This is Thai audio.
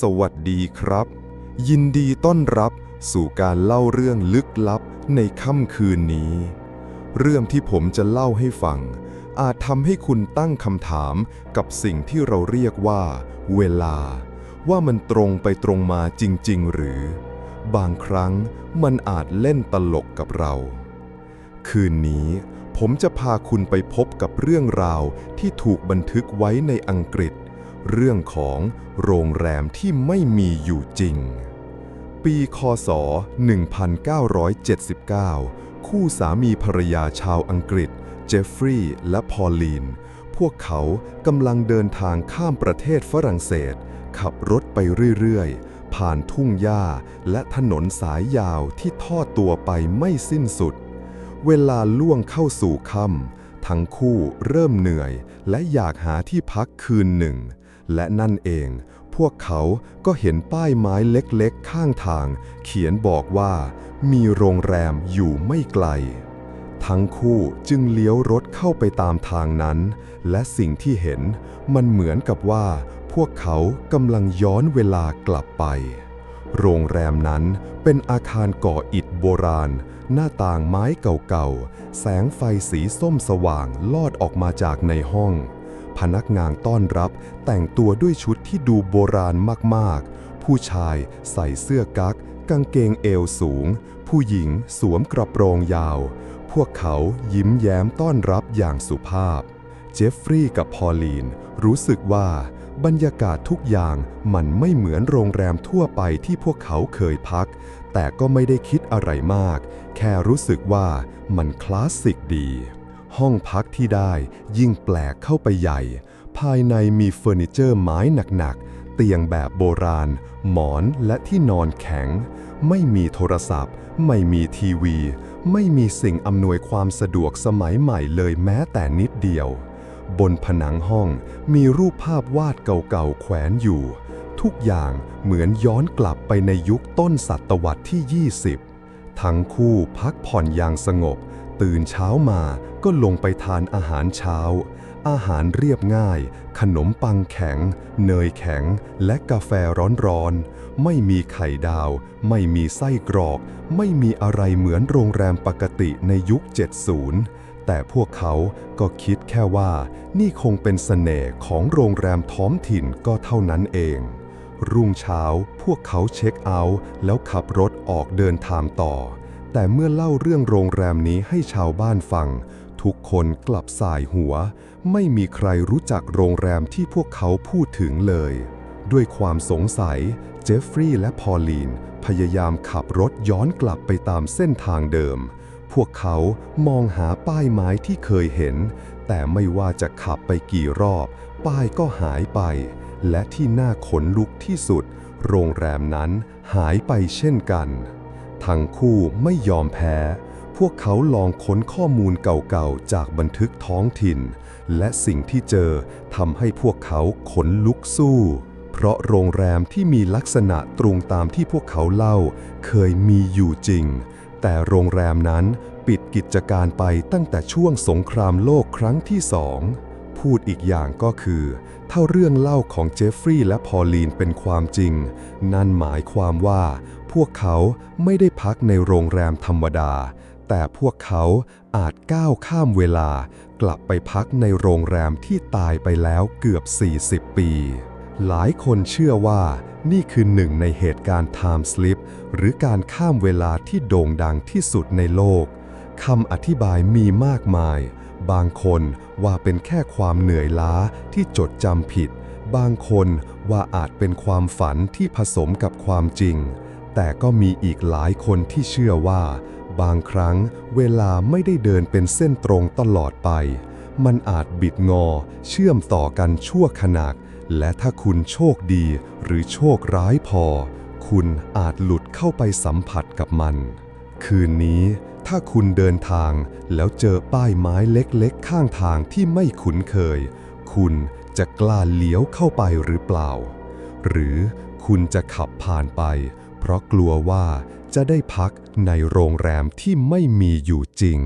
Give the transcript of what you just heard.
สวัสดีครับ ยินดีต้อนรับสู่การเล่าเรื่องลึกลับในค่ำคืนนี้ เรื่องที่ผมจะเล่าให้ฟัง อาจทำให้คุณตั้งคำถามกับสิ่งที่เราเรียกว่า เวลา ว่ามันตรงไปตรงมาจริง ๆ หรือ บางครั้งมันอาจเล่นตลกกับเรา คืนนี้ผมจะพาคุณไปพบกับเรื่องราวที่ถูกบันทึกไว้ในอังกฤษ เรื่องของโรงแรมที่ไม่มีอยู่จริง ปีคศ 1979 คู่สามีภรรยาชาวอังกฤษ เจฟฟรีย์และพอลลีน พวกเขากำลังเดินทางข้ามประเทศฝรั่งเศส ขับรถไปเรื่อย ๆ ผ่านทุ่งหญ้าและถนนสายยาวที่ทอดตัวไปไม่สิ้นสุด เวลาล่วงเข้าสู่ค่ำทั้งคู่เริ่มเหนื่อยและอยากหาที่พักคืนหนึ่ง และนั่นเอง พวกเขาก็เห็นป้ายไม้เล็กๆ ข้างทาง เขียนบอกว่า มีโรงแรมอยู่ไม่ไกล ทั้งคู่จึงเลี้ยวรถเข้าไปตามทางนั้น และสิ่งที่เห็นมันเหมือนกับว่า พวกเขากำลังย้อนเวลากลับไป โรงแรมนั้นเป็นอาคารก่ออิฐโบราณ หน้าต่างไม้เก่าๆ แสงไฟสีส้มสว่างลอดออกมาจากในห้อง พนักงานต้อนรับแต่งตัวด้วยชุดที่ดูโบราณมากๆ ผู้ชายใส่เสื้อกั๊กกางเกงเอวสูง ผู้หญิงสวมกระโปรงยาว พวกเขายิ้มแย้มต้อนรับอย่างสุภาพ เจฟฟรีย์กับพอลลีนรู้สึกว่าบรรยากาศทุกอย่างมันไม่เหมือนโรงแรมทั่วไปที่พวกเขาเคยพัก แต่ก็ไม่ได้คิดอะไรมาก แค่รู้สึกว่ามันคลาสสิกดี ห้องพักที่ได้ยิ่งแปลกเข้าไปใหญ่ ภายในมีเฟอร์นิเจอร์ไม้หนักๆ เตียงแบบโบราณ หมอนและที่นอนแข็ง ไม่มีโทรศัพท์ ไม่มีทีวี ไม่มีสิ่งอำนวยความสะดวกสมัยใหม่เลยแม้แต่นิดเดียว บนผนังห้องมีรูปภาพวาดเก่าๆแขวนอยู่ ทุกอย่างเหมือนย้อนกลับไปในยุคต้นศตวรรษที่ 20 ทั้งคู่พักผ่อนอย่างสงบ ตื่นเช้ามาก็ลงไปทานอาหารเช้า อาหารเรียบง่าย ขนมปังแข็ง เนยแข็ง และกาแฟร้อนๆ ไม่มีไข่ดาว ไม่มีไส้กรอก ไม่มีอะไรเหมือนโรงแรมปกติในยุค 70 แต่พวกเขาก็คิดแค่ว่า นี่คงเป็นเสน่ห์ของโรงแรมท้องถิ่นก็เท่านั้นเอง รุ่งเช้าพวกเขาเช็คเอาท์แล้วขับรถออกเดินทางต่อ แต่เมื่อเล่าเรื่องโรงแรมนี้ให้ชาวบ้านฟัง ทุกคนกลับสายหัว ไม่มีใครรู้จักโรงแรมที่พวกเขาพูดถึงเลย ด้วยความสงสัย เจฟฟรีย์และพอลลีน พยายามขับรถย้อนกลับไปตามเส้นทางเดิม พวกเขามองหาป้ายไม้ที่เคยเห็น แต่ไม่ว่าจะขับไปกี่รอบ ป้ายก็หายไป และที่น่าขนลุกที่สุด โรงแรมนั้นหายไปเช่นกัน ทั้งคู่ไม่ยอมแพ้ พวกเขาลองค้นข้อมูลเก่าๆ จากบันทึกท้องถิ่น และสิ่งที่เจอทำให้พวกเขาขนลุกสู้ เพราะโรงแรมที่มีลักษณะตรงตามที่พวกเขาเล่า เคยมีอยู่จริง แต่โรงแรมนั้นปิดกิจการไปตั้งแต่ช่วงสงครามโลกครั้งที่สอง พูดอีกอย่างก็คือ ถ้าเรื่องเล่าของเจฟฟรีย์และพอลีนเป็นความจริง นั่นหมายความว่า พวกเขาไม่ได้พักในโรงแรมธรรมดา แต่พวกเขาอาจก้าวข้ามเวลา กลับไปพักในโรงแรมที่ตายไปแล้วเกือบ 40 ปี หลายคนเชื่อว่านี่คือหนึ่งในเหตุการณ์ time slip หรือการข้ามเวลาที่โด่งดังที่สุดในโลกคำอธิบายมีมากมาย บางคนว่าเป็นแค่ความเหนื่อยล้าที่จดจำผิด บางคนว่าอาจเป็นความฝันที่ผสมกับความจริง แต่ก็มีอีกหลายคนที่เชื่อว่า บางครั้งเวลาไม่ได้เดินเป็นเส้นตรงตลอดไป มันอาจบิดงอ เชื่อมต่อกันชั่วขณะและถ้าคุณโชคดีหรือโชคร้ายพอ คุณอาจหลุดเข้าไปสัมผัสกับมัน คืนนี้ ถ้าคุณเดินทางแล้วเจอป้ายไม้เล็กๆ ข้างทางที่ไม่คุ้นเคย คุณจะกล้าเลี้ยวเข้าไปหรือเปล่า หรือคุณจะขับผ่านไป เพราะกลัวว่าจะได้พักในโรงแรมที่ไม่มีอยู่จริง